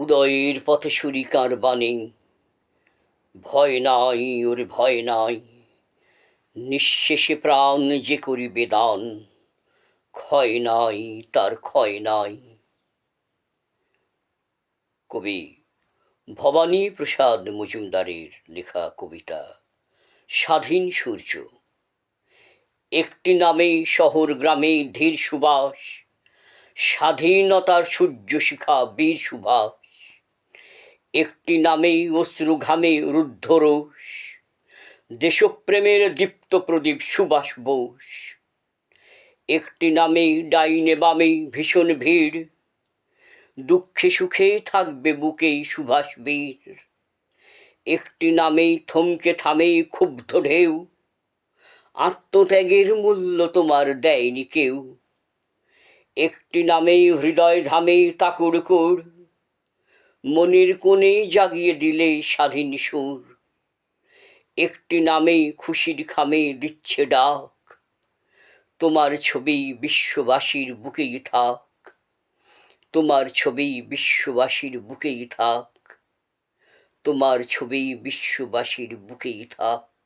উদয়ের পথে সুরিকার বাণী। ভয় নাই, ওর ভয় নাই। নিঃশেষে প্রাণ যে করি বেদান ক্ষয় নাই, তার ক্ষয় নাই। কবি ভবানী প্রসাদ মজুমদারের লেখা কবিতা, স্বাধীন সূর্য। একটি নামে শহর গ্রামে ধীর সুবাস, স্বাধীনতার সূর্য শিখা বীর সুভাষ। একটি নামেই অশ্রু ঘামে রুদ্ধ রোষ। দেশপ্রেমের দীপ্ত প্রদীপ সুভাষ বোস। একটি নামেই ডাইনে বামে ভীষণ ভিড়। দুঃখে সুখে থাকবে বুকেই সুভাষ বীর। একটি নামেই থমকে থামে ক্ষুব্ধ ঢেউ। আত্মত্যাগের মূল্য তোমার দেয়নি কেউ। একটি নামেই হৃদয় ধামে তাকুড় কুড়। মনের কোণেই জাগিয়ে দিলে স্বাধীন সুর। একটি নামেই খুশির খামে দিচ্ছে ডাক। তোমার ছবি বিশ্ববাসীর বুকেই থাক। তোমার ছবি বিশ্ববাসীর বুকেই থাক। তোমার ছবি বিশ্ববাসীর বুকেই থাক।